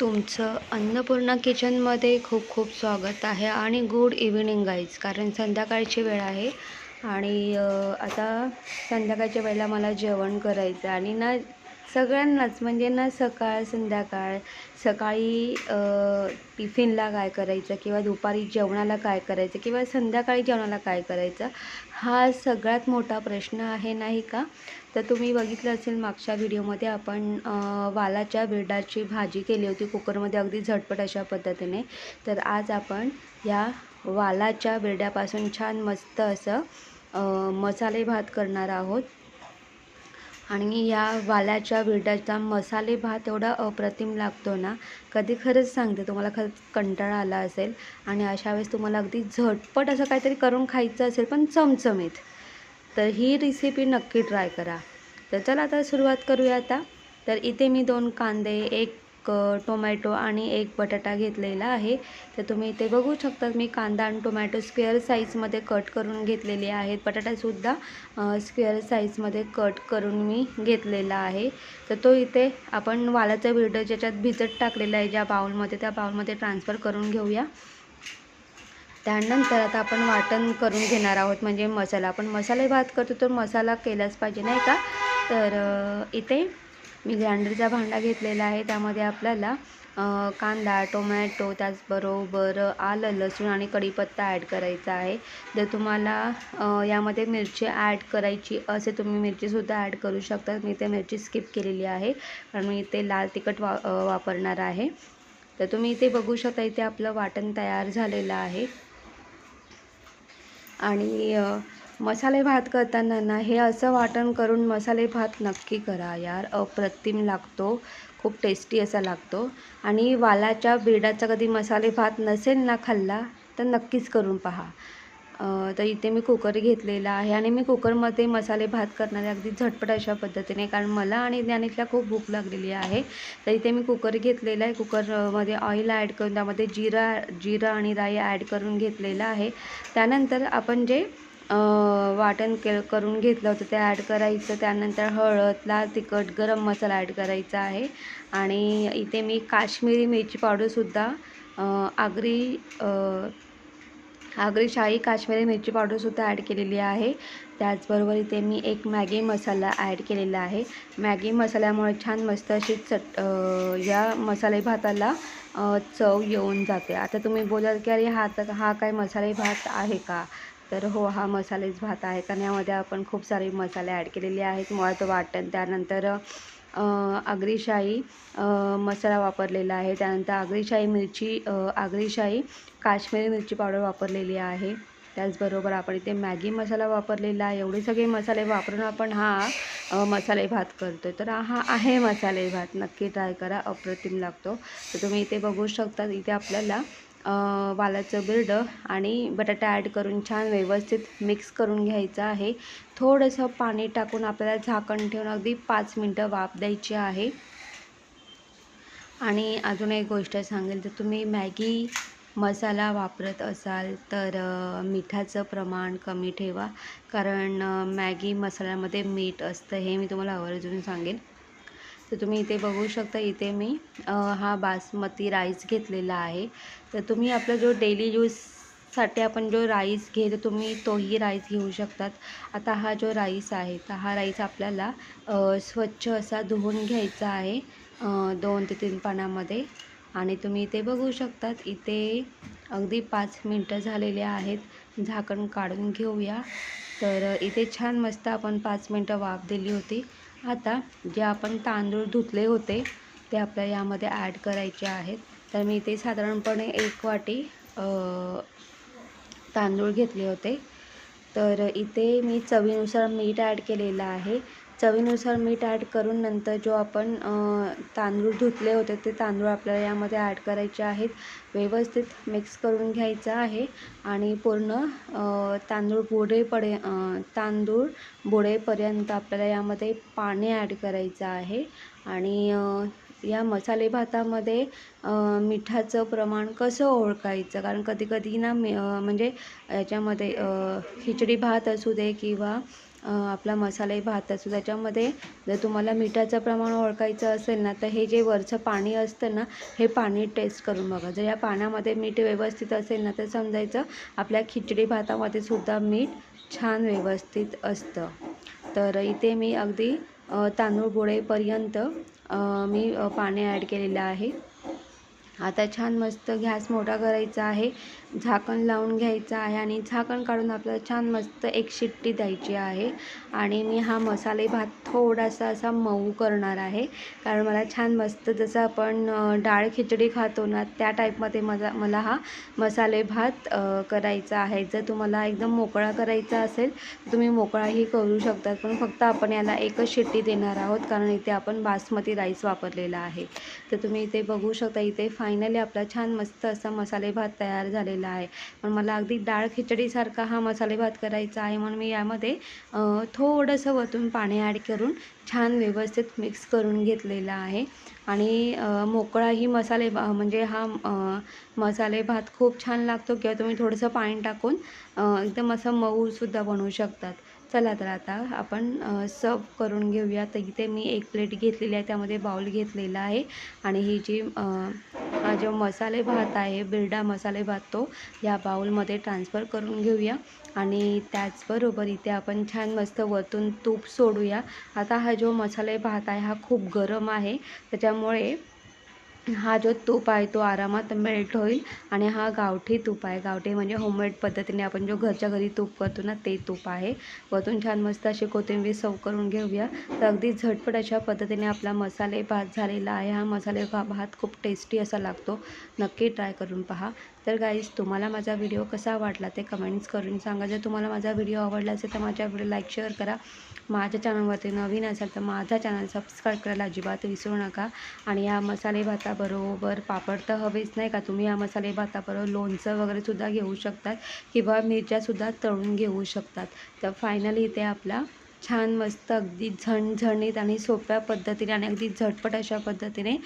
तुमचं अन्नपूर्णा किचनमध्ये खूप खूप स्वागत आहे आणि गुड इव्हिनिंग गाईज कारण संध्याकाळची वेळ आहे आणि आता संध्याकाळच्या वेळेला मला जेवण करायचं आहे. आणि ना सगळ्यांनाच म्हणजे ना सकाळ संध्याकाळ सकाळी टिफिनला काय करायचं किंवा दुपारी जेवणाला काय करायचं किंवा संध्याकाळी जेवणाला काय करायचं हा सगळ्यात मोठा प्रश्न आहे नाही का? तर तुम्ही बघितलं असेल मागच्या व्हिडिओमध्ये आपण वालाच्या बिरडाची भाजी केली होती कुकरमध्ये अगदी झटपट अशा पद्धतीने. तर आज आपण या वालाच्या बिरड्यापासून छान मस्त असं मसाले भात करणार आहोत. आणि या वालाच्या बिरड्याचा मसाले भात एवढा अप्रतिम लागतो ना कधी खरंच सांगते तुम्हाला खरंच कंटाळा आला असेल. आणि अशा वेळेस तुम्हाला अगदी झटपट असं काहीतरी करून खायचं असेल पण चमचमीत. तर ही रेसिपी नक्की ट्राय करा. तर चला आता सुरुवात करूया आता. तर इथे मी दोन कांदे एक टोमॅटो आणि एक बटाटा घेतलेला आहे. तर तुम्ही इथे बघू शकता मी कांदा आणि टोमॅटो स्क्वेअर साईजमध्ये कट करून घेतलेले आहेत. बटाटासुद्धा स्क्वेअर साईजमध्ये कट करून मी घेतलेला आहे. तर तो इथे आपण वालाचा बिरडं ज्याच्यात भिजत टाकलेला आहे ज्या बाउलमध्ये त्या बाउलमध्ये ट्रान्सफर करून घेऊया. त्यानंतर आता आपण वाटण करून घेणार आहोत म्हणजे मसाला. आपण मसाले भात करतो तर मसाला केलाच पाहिजे नाही का? तर इथे मी ग्राइंडरचा भांडा घेतलेला आहे. त्यामध्ये आपल्याला कांदा टोमॅटो त्याचबरोबर आलं लसूण आणि कढीपत्ता ॲड करायचा आहे. जर तुम्हाला यामध्ये मिरची ॲड करायची असे तुम्ही मिरचीसुद्धा ॲड करू शकता. मी ते मिरची स्किप केलेली आहे कारण मी इथे लाल तिखट वा वापरणार आहे. तर तुम्ही इथे बघू शकता इथे आपलं वाटण तयार झालेलं आहे. आणि मसाले भात करताना ना हे असं वाटण करून मसाले भात नक्की करा यार. अप्रतिम लागतो. खूप टेस्टी असा लागतो. आणि वालाच्या बिरडाचा कधी मसाले भात नसेल ना खाल्ला तर नक्कीच करून पहा. तर इथे मी कुकर घेतलेला आहे आणि मी कुकरमध्ये मसाले भात करणारे अगदी झटपट अशा पद्धतीने कारण मला आणि ज्ञानेशला खूप भूक लागलेली आहे. तर इथे मी कुकर घेतलेला आहे. कुकरमध्ये ऑइल ॲड करून त्यामध्ये जिरा जिरं आणि राई ॲड करून घेतलेला आहे. त्यानंतर आपण जे वाटण के करून घेतलं होतं. ते ॲड करायचं. त्यानंतर हळदला तिखट गरम मसाला ॲड करायचा आहे. आणि इथे मी काश्मीरी मिरची पावडरसुद्धा आगरी आगरी शाही काश्मीरी मिरची पावडरसुद्धा ॲड केलेली आहे. त्याचबरोबर इथे मी एक मॅगी मसाला ॲड केलेला आहे. मॅगी मसाल्यामुळे छान मस्त अशी चट या मसाले भाताला चव येऊन जाते. आता तुम्ही बोलाल की अरे हा तर हा काय मसाले भात आहे का? तर हो हा मसालेच भात आहे. कारण यामध्ये आपण खूप सारे मसाले ॲड केलेले आहेत. मुळात वाटण त्यानंतर आगरीशाही मसाला वापरलेला आहे. त्यानंतर आगरीशाही मिरची आगरीशाही काश्मीरी मिरची पावडर वापरलेली आहे. त्याचबरोबर आपण इथे मॅगी मसाला वापरलेला आहे. एवढे सगळे मसाले वापरून आपण हा मसाले भात करतो तर हा आहे मसाले भात. नक्की ट्राय करा. अप्रतिम लागतो. तर तुम्ही इथे बघू शकता. इथे आपल्याला वालाचं बिरडं आणि बटाटा ॲड करून छान व्यवस्थित मिक्स करून घ्यायचं आहे. थोडंसं पाणी टाकून आपल्याला झाकण ठेवून अगदी पाच मिनटं वाफ द्यायची आहे. आणि अजून एक गोष्ट सांगेल तर तुम्ही मॅगी मसाला वापरत असाल तर मिठाचं प्रमाण कमी ठेवा. कारण मॅगी मसाल्यामध्ये मीठ असतं हे मी तुम्हाला आवर्जून सांगेन. तर तुम्ही इथे बघू शकता इथे मी हा बासमती राईस घेतलेला आहे. तर तुम्ही आपला जो डेली यूजसाठी आपण जो राईस घेतो तुम्ही तोही राईस घेऊ शकतात. आता हा जो राईस आहे तर हा राईस आपल्याला स्वच्छ असा धुवून घ्यायचा आहे दोन ते तीन पाण्यामध्ये आणि तुम्ही इथे बघू शकतात इथे अगदी पाच मिनटं झालेले आहेत. झाकण काढून घेऊया. तर इथे छान मस्त आपण पाच मिनटं वाफ दिली होती. आता जे आपण तांदूळ धुतले होते ते आपल्याला यामध्ये ॲड करायचे आहेत. तर मी इथे साधारणपणे एक वाटी तांदूळ घेतले होते. तर इथे मी चवीनुसार मीठ ॲड केलेलं आहे. चवीनुसार मीठ ॲड करून नंतर जो आपण तांदूळ धुतले होते ते तांदूळ आपल्याला यामध्ये ॲड करायचे आहेत. व्यवस्थित मिक्स करून घ्यायचं आहे आणि पूर्ण तांदूळ बुडेपडे तांदूळ बुडेपर्यंत आपल्याला यामध्ये पाणी ॲड करायचं आहे. आणि या मसाले भातामध्ये मिठाचं प्रमाण कसं ओळखायचं? कारण कधीकधी ना म्हणजे याच्यामध्ये खिचडी भात असू दे किंवा आपला मसालाही भात असतो. त्याच्यामध्ये जर तुम्हाला मिठाचं प्रमाण ओळखायचं असेल ना तर हे जे वरचं पाणी असतं ना हे पाणी टेस्ट करून बघा. जर या पाण्यामध्ये मीठ व्यवस्थित असेल ना तर समजायचं आपल्या खिचडी भातामध्ये सुद्धा मीठ छान व्यवस्थित असतं. तर इथे मी अगदी तांदूळ बुडेपर्यंत मी पाणी ॲड केलेलं आहे. आता छान मस्त गॅस मोठा करायचा आहे. झाकण लावून घ्यायचं आहे आणि झाकण काढून आपल्याला छान मस्त एक शिट्टी द्यायची आहे. आणि मी हा मसाले भात थोडासा असा मऊ करणार आहे. कारण मला छान मस्त जसं आपण डाळ खिचडी खातो ना त्या टाईपमध्ये मला मला हा मसाले भात करायचा आहे. जर तुम्हाला एकदम मोकळा करायचा असेल तर तुम्ही मोकळाही करू शकतात पण फक्त आपण याला एकच शिट्टी देणार आहोत. कारण इथे आपण बासमती राईस वापरलेला आहे. तर तुम्ही इथे बघू शकता इथे फायनली आपला छान मस्त असा मसाले भात तयार झालेला आहे. पण मला अगदी डाळ खिचडीसारखा हा मसाले भात करायचा आहे म्हणून मी यामध्ये थोडंसं वतून पाणी ॲड करून छान व्यवस्थित मिक्स करून घेतलेला आहे. आणि मोकळाही मसाले भा म्हणजे हा मसाले भात खूप छान लागतो किंवा तुम्ही थोडंसं पाणी टाकून एकदम असं मऊसुद्धा बनवू शकतात. चला तर आता आपण सर्व करून घेऊया. तर इथे मी एक प्लेट घेतलेली आहे त्यामध्ये बाउल घेतलेला आहे. आणि ही जी हा जो मसाले भात आहे बिरडा मसाले भात तो या बाउलमध्ये ट्रान्सफर करून घेऊया. आणि त्याचबरोबर इथे आपण छान मस्त वरतून तूप सोडूया. आता हा जो मसाले भात आहे हा खूप गरम आहे. त्याच्यामुळे हा जो तूप आहे तो आरामात मेल्ट होईल आणि हा गावठी तूप आहे. गावठी म्हणजे होममेड पद्धतीने आपण जो घरच्या घरी तूप करतो ना ते तूप आहे. वरतून छान मस्त अशी कोथिंबीर सव करून घेऊया. तर अगदी झटपट अशा पद्धतीने आपला मसाले भात झालेला आहे. हा मसाले भा भात खूप टेस्टी असा लागतो. नक्की ट्राय करून पहा. तर गाईज तुम्हाला माझा व्हिडिओ कसा वाटला ते कमेंट्स करून सांगा. जर तुम्हाला माझा व्हिडिओ आवडला असेल तर माझ्या व्हिडिओ लाईक शेअर करा. माझ्या चॅनलवरती नवीन असाल तर माझा चॅनल सबस्क्राईब करायला अजिबात विसरू नका. आणि या मसाले भाताबरोबर पापड तर हवेच नाही का? तुम्ही या मसाले भाताबरोबर लोणचं वगैरेसुद्धा घेऊ शकतात किंवा मिरच्यासुद्धा तळून घेऊ शकतात. तर फायनली इथे आपला छान मस्त अगदी झणझणीत आणि सोप्या पद्धतीने आणि अगदी झटपट अशा पद्धतीने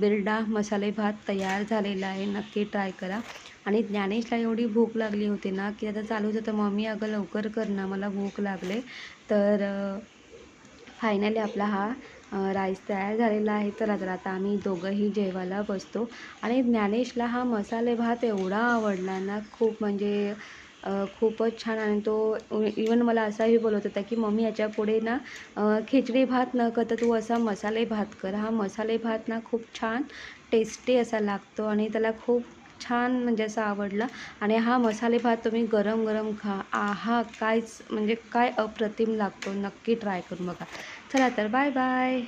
बिरडा मसाले भात तयार झालेला आहे. नक्की ट्राय करा. आणि ज्ञानेशला एवढी भूक लागली होती ना की आता चालूच होतं. मम्मी अगं लवकर कर ना मला भूक लागले. तर फायनली आपला हा राईस तयार झालेला आहे. तर आता आता आम्ही दोघंही जेवायला बसतो. आणि ज्ञानेशला हा मसाले भात एवढा आवडला ना खूप म्हणजे खूपच छान. आणि तो इवन मला असाही बोलत होता की मम्मी याच्यापुढे ना खिचडी भात न करता तू असा मसाले भात कर. हा मसाले भात ना खूप छान टेस्टी असा लागतो आणि त्याला खूप छान म्हणजे असं आवडला. आणि हा मसाले भात तुम्ही गरम गरम खा. आहा कायच म्हणजे काय अप्रतिम लागतो. नक्की ट्राय करून बघा. चला तर बाय बाय.